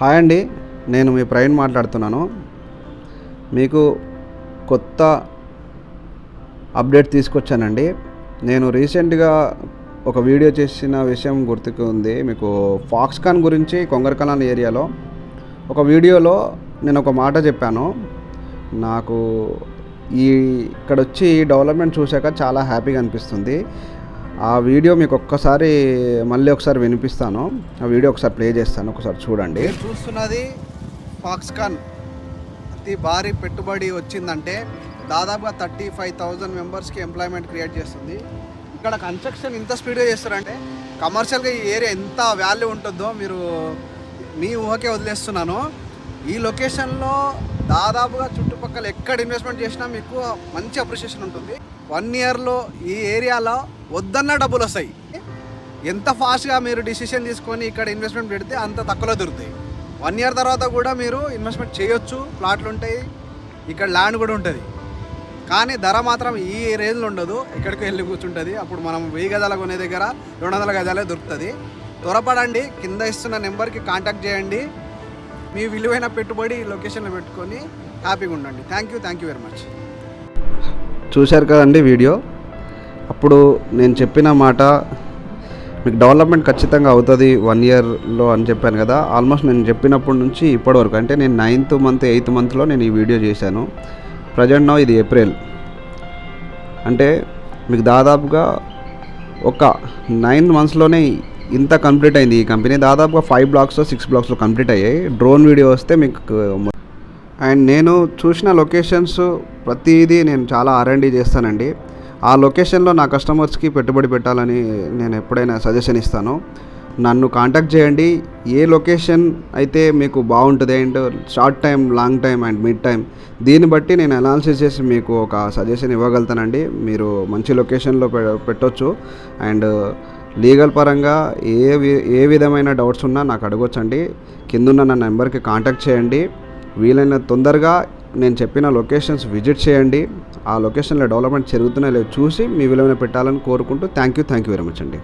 Hi అండి నేను మీ ప్రవీణ్ మాట్లాడుతున్నాను. మీకు కొత్త అప్డేట్ తీసుకొచ్చానండి. నేను రీసెంట్గా ఒక వీడియో చేసిన విషయం గుర్తుకు ఉంది. మీకు ఫాక్స్కాన్ గురించి కొంగరకలాన్ ఏరియాలో ఒక వీడియోలో నేను ఒక మాట చెప్పాను. నాకు ఈ ఇక్కడ వచ్చి డెవలప్మెంట్ చూశాక చాలా హ్యాపీగా అనిపిస్తుంది. ఆ వీడియో మీకు ఒక్కసారి మళ్ళీ ఒకసారి వినిపిస్తాను. ఆ వీడియో ఒకసారి ప్లే చేస్తాను. ఒకసారి చూడండి. చూస్తున్నది ఫాక్స్కాన్. అతి భారీ పెట్టుబడి వచ్చిందంటే దాదాపుగా థర్టీ ఫైవ్ థౌజండ్ మెంబర్స్కి ఎంప్లాయ్మెంట్ క్రియేట్ చేస్తుంది. ఇక్కడ కన్స్ట్రక్షన్ ఇంత స్పీడ్గా చేస్తారంటే కమర్షియల్గా ఈ ఏరియా ఎంత వాల్యూ ఉంటుందో మీరు మీ ఊహకే వదిలేస్తున్నాను. ఈ లొకేషన్లో దాదాపుగా చుట్టుపక్కల ఎక్కడ ఇన్వెస్ట్మెంట్ చేసినా మీకు మంచి అప్రిషియేషన్ ఉంటుంది. వన్ ఇయర్లో ఈ ఏరియాలో వద్దన్న డబ్బులు వస్తాయి. ఎంత ఫాస్ట్గా మీరు డిసిషన్ తీసుకొని ఇక్కడ ఇన్వెస్ట్మెంట్ పెడితే అంత తక్కువలో దొరుకుతాయి. వన్ ఇయర్ తర్వాత కూడా మీరు ఇన్వెస్ట్మెంట్ చేయొచ్చు ప్లాట్లు ఉంటాయి ఇక్కడ ల్యాండ్ కూడా ఉంటుంది. కానీ ధర మాత్రం ఈ రేంజ్లో ఉండదు. ఎక్కడికి వెళ్ళి కూర్చుంటుంది. అప్పుడు మనం వెయ్యి గజాల కొనే దగ్గర రెండు వందల గజాలే దొరుకుతుంది. త్వరపడండి కింద ఇస్తున్న నెంబర్కి కాంటాక్ట్ చేయండి. మీ విలువైన పెట్టుబడి లొకేషన్లో పెట్టుకొని హ్యాపీగా ఉండండి. Thank you thank you very much చూశారు కదండి వీడియో? అప్పుడు నేను చెప్పిన మాట మీకు డెవలప్మెంట్ ఖచ్చితంగా అవుతుంది వన్ ఇయర్లో అని చెప్పాను కదా. ఆల్మోస్ట్ నేను చెప్పినప్పటి నుంచి ఇప్పటి వరకు అంటే నేను నైన్త్ మంత్ ఎయిత్ మంత్లో నేను ఈ వీడియో చేశాను. ప్రజెంట్ నో ఇది ఏప్రిల్ అంటే మీకు దాదాపుగా ఒక నైన్ మంత్స్లోనే ఇంత కంప్లీట్ అయింది. ఈ కంపెనీ దాదాపుగా ఫైవ్ బ్లాక్స్ సిక్స్ బ్లాక్స్లో కంప్లీట్ అయ్యాయి. డ్రోన్ వీడియో వస్తే మీకు అండ్ నేను చూసిన లొకేషన్స్ ప్రతిదీ నేను చాలా ఆర్ఎండీ చేస్తానండి. ఆ లొకేషన్లో నా కస్టమర్స్కి పెట్టుబడి పెట్టాలని నేను ఎప్పుడైనా సజెషన్ ఇస్తాను. నన్ను కాంటాక్ట్ చేయండి. ఏ లొకేషన్ అయితే మీకు బాగుంటుంది and short time long time and mid time దీన్ని బట్టి నేను అనాలిసిస్ చేసి మీకు ఒక సజెషన్ ఇవ్వగలుగుతానండి. మీరు మంచి లొకేషన్లో పె పెట్టొచ్చు. అండ్ లీగల్ పరంగా ఏ వి- ఏ విధమైన డౌట్స్ ఉన్నా నాకు అడగొచ్చండి. కిందున్న నా నెంబర్కి కాంటాక్ట్ చేయండి. వీలైన తొందరగా నేను చెప్పిన లొకేషన్స్ విజిట్ చేయండి. ఆ లొకేషన్లో డెవలప్మెంట్ జరుగుతున్నా లేదో. చూసి మీ విలువైన పెట్టాలని కోరుకుంటూ thank you thank you very much అండి.